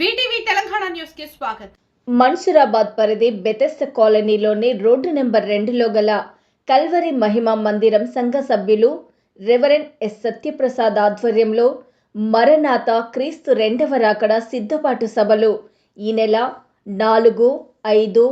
VTV Telangana న్యూస్కి స్వాగతం. మన్సూరాబాద్ పరిధి బెతెస్త కాలనీలోని రోడ్డు నెంబర్ రెండులో గల కల్వరి మహిమ మందిరం సంఘ సభ్యులు రెవరెండ్ ఎస్. సత్యప్రసాద్ ఆధ్వర్యంలో మరనాథ క్రీస్తు రెండవ రాకడ సిద్ధపాటు సభలు ఈ నెల నాలుగు ఐదు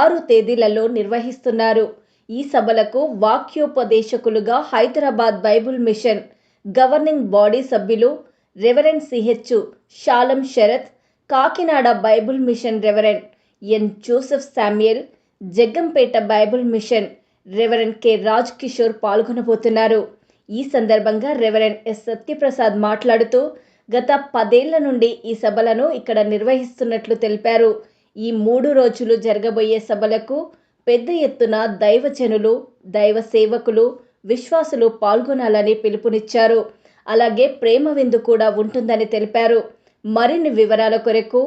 ఆరు తేదీలలో నిర్వహిస్తున్నారు. ఈ సభలకు వాక్యోపదేశకులుగా Hyderabad Bible mission governing body సభ్యులు reverend CH Shalom Sarath Kakinada Bible mission reverend N Joseph Samuel Jaggampeta Bible mission reverend K Raj Kishore పాల్గొనబోతున్నారు. ఈ సందర్భంగా రెవరెండ్ ఎస్ సత్యప్రసాద్ మాట్లాడుతూ గత పదేళ్ళ నుండి ఈ సభలను ఇక్కడ నిర్వహిస్తున్నట్లు తెలిపారు. ఈ మూడు రోజులు జరగబోయే సభలకు పెద్ద ఎత్తున దైవజనులు దైవ సేవకులు విశ్వాసులు పాల్గొనాలని పిలుపునిచ్చారు. అలాగే ప్రేమ విందు కూడా ఉంటుందని తెలిపారు. మరిన్ని వివరాల కొరకు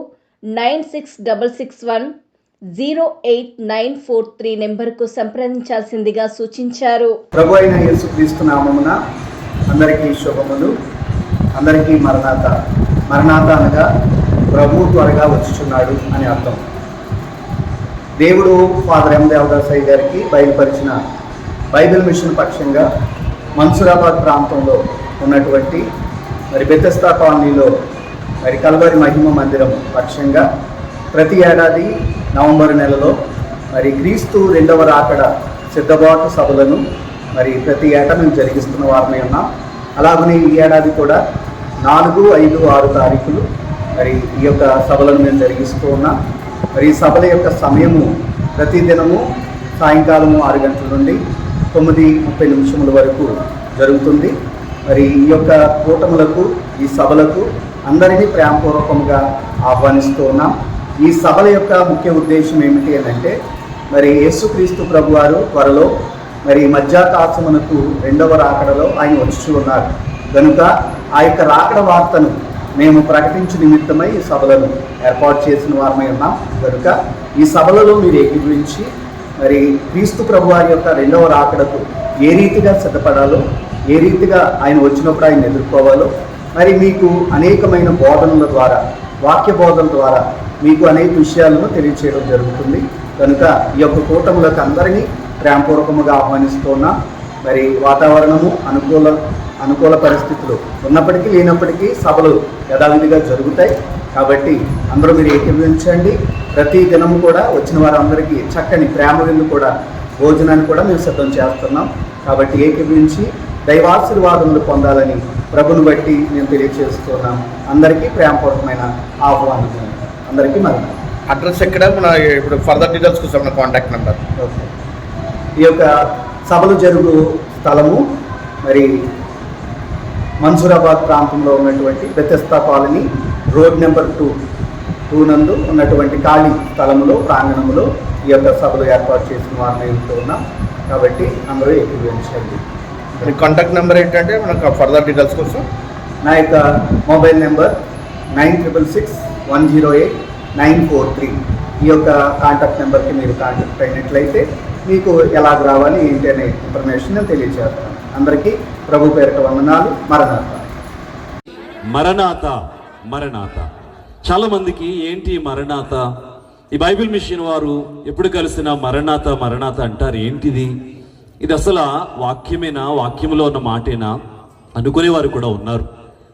nine six double six one zero eight nine four three నెంబర్కు సంప్రదించాల్సిందిగా సూచించారు. ప్రభు అయిన యేసుక్రీస్తు నామమున అందరికీ శుభములు. అందరికీ మరణాత మరణాత అనగా ప్రభు త్వరగా వచ్చుచున్నాడు అని అర్థం. దేవుడు ఫాదర్ ఎం దేవదాసయ్య గారికి బయలుపరిచిన బైబిల్ మిషన్ పక్షంగా మన్సూరాబాద్ ప్రాంతంలో ఉన్నటువంటి మరి బెతస్తా కాలనీలో మరి కల్వరి మహిమ మందిరం పక్షంగా ప్రతి ఏడాది నవంబర్ నెలలో మరి క్రీస్తు రెండవ రాకడ సిద్ధబాటు సభలను మరి ప్రతి ఏటా మేము జరిగిస్తున్న వారమే ఉన్నాం అలాగనే ఈ ఏడాది కూడా నాలుగు ఐదు ఆరు తారీఖులు మరి ఈ యొక్క సభలను మేము జరిగిస్తూ ఉన్నాం. మరి ఈ సభల యొక్క సమయము ప్రతి దినము సాయంకాలము ఆరు గంటల నుండి తొమ్మిది ముప్పై నిమిషముల వరకు జరుగుతుంది. మరి ఈ యొక్క కూటములకు ఈ సభలకు అందరినీ ప్రేమపూర్వకంగా ఆహ్వానిస్తూ ఉన్నాం. ఈ సభల యొక్క ముఖ్య ఉద్దేశం ఏమిటి అంటే మరి యేసుక్రీస్తు ప్రభువారు త్వరలో మరి మధ్యాకాశమునకు రెండవ రాకడలో ఆయన వచ్చి ఉన్నారు. కనుక ఆ యొక్క రాకడ వార్తను మేము ప్రకటించు నిమిత్తమై ఈ సభలను ఏర్పాటు చేసిన వారమై ఉన్నాం. కనుక ఈ సభలలో మీరు ఏకీభవించి మరి క్రీస్తు ప్రభువారి యొక్క రెండవ రాకడకు ఏ రీతిగా సిద్ధపడాలో ఏ రీతిగా ఆయన వచ్చినప్పుడు ఆయన ఎదుర్కోవాలో మరి మీకు అనేకమైన బోధనల ద్వారా వాక్య బోధన ద్వారా మీకు అనేక విషయాలను తెలియచేయడం జరుగుతుంది. కనుక ఈ యొక్క కూటములకు అందరినీ ప్రేమపూర్వకముగా ఆహ్వానిస్తున్నా మరి వాతావరణము అనుకూల అనుకూల పరిస్థితులు ఉన్నప్పటికీ లేనప్పటికీ సభలు యథావిధిగా జరుగుతాయి. కాబట్టి అందరూ మీరు ఏకీభవించండి ప్రతి దినము కూడా వచ్చిన వారందరికీ చక్కని ప్రేమ విందు కూడా భోజనాన్ని కూడా మేము సిద్ధం చేస్తున్నాం. కాబట్టి ఏకీభవించి దైవాశీర్వాదములు పొందాలని ప్రభుని బట్టి నేను తెలియజేస్తున్నాం అందరికీ ప్రేమపూర్వకమైన ఆహ్వానం. అందరికీ మరి. అడ్రస్ ఎక్కడ? మన ఇప్పుడు ఫర్దర్ డీటెయిల్స్ కోసం మన కాంటాక్ట్ నెంబర్. ఓకే. ఈ యొక్క సభలు జరుగు స్థలము మరి మన్సూరాబాద్ ప్రాంతంలో ఉన్నటువంటి Bethesda colony road number two two నందు ఉన్నటువంటి ఖాళీ స్థలములో ప్రాంగణంలో ఈ యొక్క సభలు ఏర్పాటు చేసిన వారిని ఉన్నాం కాబట్టి అందరూ ఏకీభవించండి మీ కాంటాక్ట్ నెంబర్ ఏంటంటే మనకు ఫర్దర్ డీటెయిల్స్ కోసం. నా యొక్క mobile number nine triple six one zero eight nine four three. ఈ యొక్క కాంటాక్ట్ నెంబర్కి మీరు కాంటాక్ట్ అయినట్లయితే మీకు ఎలాగ రావాలి ఏంటి అనే ఇన్ఫర్మేషన్ నేను తెలియజేస్తాను అందరికీ ప్రభు పేరిట వందనాలు. మరణాత మరణాత. చాలా మందికి ఏంటి మరణాత? ఈ బైబిల్ మిషన్ వారు ఎప్పుడు కలిసిన మరణాత మరణాత అంటారు ఏంటిది? ఇది అసలు వాక్యమేనా వాక్యంలో ఉన్న మాటేనా అనుకునే వారు కూడా ఉన్నారు.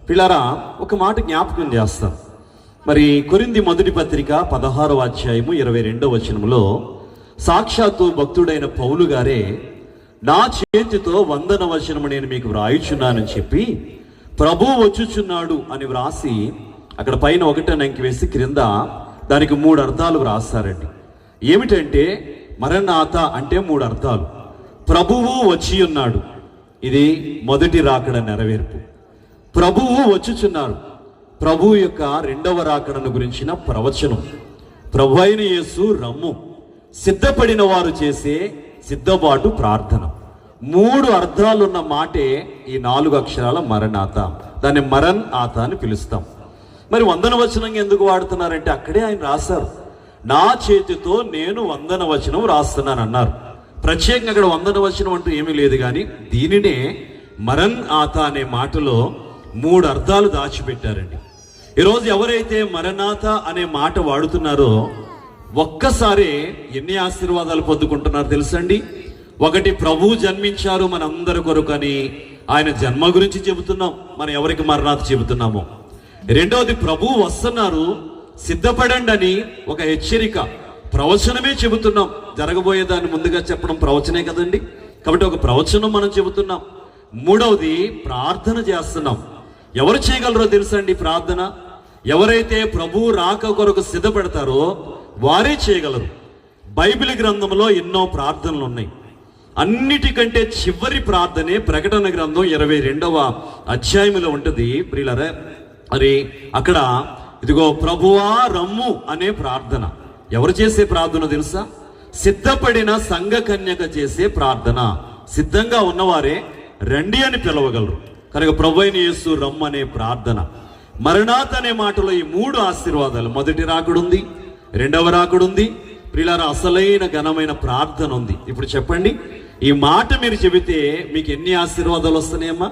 పిల్లరా ఒక మాట జ్ఞాపకం చేస్తాం. మరి కొరింది మొదటి పత్రిక పదహారవ అధ్యాయము ఇరవై రెండవ వచనములో సాక్షాత్తు భక్తుడైన పౌలు గారే నా చేతితో వందన వచనము నేను మీకు వ్రాయుచున్నానని చెప్పి ప్రభు వచ్చుచున్నాడు అని వ్రాసి అక్కడ పైన ఒకటే నంకి వేసి క్రింద దానికి మూడు అర్థాలు వ్రాస్తారండి. ఏమిటంటే మరణాత అంటే మూడు అర్థాలు. ప్రభువు వచ్చి ఉన్నాడు. ఇది మొదటి రాకడ నెరవేర్పు. ప్రభువు వచ్చుచున్నారు. ప్రభువు యొక్క రెండవ రాకడను గురించిన ప్రవచనం. ప్రభు అయిన యేసు రమ్ము. సిద్ధపడిన వారు చేసే సిద్ధపాటు ప్రార్థన. మూడు అర్థాలున్న మాటే ఈ నాలుగు అక్షరాల మరణాత. దాన్ని మరణ్ ఆత అని పిలుస్తాం. మరి వందన వచనం ఎందుకు వాడుతున్నారంటే అక్కడే ఆయన రాశారు. నా చేతితో నేను వందన వచనం రాస్తున్నాను అన్నారు ప్రత్యేకంగా అక్కడ వందన వచనం అంటూ ఏమీ లేదు కానీ దీనినే మరణ్ ఆత అనే మాటలో మూడు అర్థాలు దాచిపెట్టారండి. ఈరోజు ఎవరైతే మరణాత అనే మాట వాడుతున్నారో ఒక్కసారి ఎన్ని ఆశీర్వాదాలు పొందుకుంటున్నారు తెలుసండి? ఒకటి ప్రభువు జన్మించారు మనందరి కొరకు అని ఆయన జన్మ గురించి చెబుతున్నాం. మనం ఎవరికి మరణాత చెబుతున్నామో? రెండవది ప్రభువు వస్తున్నారు సిద్ధపడండి అని ఒక హెచ్చరిక. ప్రవచనమే చెబుతున్నాం. జరగబోయే దాన్ని ముందుగా చెప్పడం ప్రవచనే కదండి? కాబట్టి ఒక ప్రవచనం మనం చెబుతున్నాం. మూడవది ప్రార్థన చేస్తున్నాం. ఎవరు చేయగలరో తెలుసండి ప్రార్థన? ఎవరైతే ప్రభు రాక కొరకు సిద్ధపెడతారో వారే చేయగలరు. బైబిల్ గ్రంథంలో ఎన్నో ప్రార్థనలు ఉన్నాయి. అన్నిటికంటే చివరి ప్రార్థనే ప్రకటన గ్రంథం ఇరవై రెండవ అధ్యాయములో ఉంటుంది. ప్రియులరే మరి అక్కడ ఇదిగో ప్రభువా రమ్ము అనే ప్రార్థన. ఎవరు చేసే ప్రార్థన తెలుసా? సిద్ధపడిన సంఘ కన్యక చేసే ప్రార్థన. సిద్ధంగా ఉన్నవారే రండి అని పిలవగలరు. కనుక ప్రభు యేసు రమ్మనే అనే ప్రార్థన. మరణాత్ అనే మాటలో ఈ మూడు ఆశీర్వాదాలు. మొదటి రాకుడుంది రెండవ రాకుడుంది. ప్రిలార అసలైన ఘనమైన ప్రార్థన ఉంది. ఇప్పుడు చెప్పండి ఈ మాట మీరు చెబితే మీకు ఎన్ని ఆశీర్వాదాలు వస్తున్నాయమ్మా?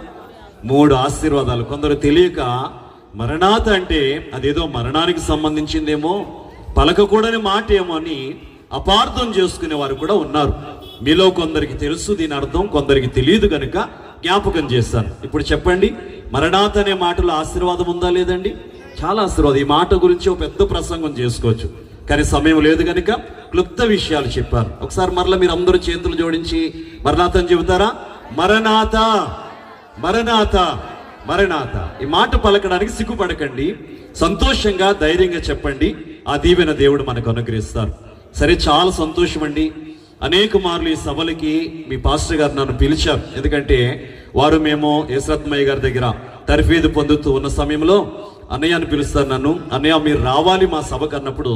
మూడు ఆశీర్వాదాలు. కొందరు తెలియక మరణాత అంటే అదేదో మరణానికి సంబంధించిందేమో పలకకూడని మాట ఏమో అని అపార్థం చేసుకునే వారు కూడా ఉన్నారు. మీలో కొందరికి తెలుసు దీని అర్థం కొందరికి తెలియదు కనుక జ్ఞాపకం చేస్తాను. ఇప్పుడు చెప్పండి మరణాత్ అనే మాటలో ఆశీర్వాదం ఉందా లేదండి? చాలా ఆశీర్వాదం. ఈ మాట గురించి ఒక పెద్ద ప్రసంగం చేసుకోవచ్చు. కానీ సమయం లేదు కనుక క్లుప్త విషయాలు చెప్పారు ఒకసారి మరలా మీరు అందరూ చేతులు జోడించి మరణాథని చెబుతారా? మరణాత మరణాత మరణాత. ఈ మాట పలకడానికి సిగ్గుపడకండి. సంతోషంగా ధైర్యంగా చెప్పండి. ఆ దీవెన దేవుడు మనకు అనుగ్రహిస్తారు. సరే చాలా సంతోషం అండి అనేక మార్లు ఈ సభలకి మీ పాస్టర్ గారు నన్ను పిలిచారు. ఎందుకంటే వారు మేము యశ్రత్మయ్య గారి దగ్గర తర్ఫీదు పొందుతూ ఉన్న సమయంలో అన్నయ్య అని పిలుస్తారు నన్ను. అన్నయ్య మీరు రావాలి మా సభకు అన్నప్పుడు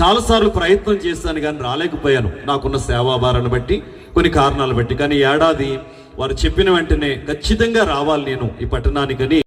చాలాసార్లు ప్రయత్నం చేశాను కానీ రాలేకపోయాను. నాకున్న సేవాభారాన్ని బట్టి కొన్ని కారణాలు బట్టి. కానీ ఈ ఏడాది వారు చెప్పిన వెంటనే ఖచ్చితంగా రావాలి నేను ఈ పట్టణానికని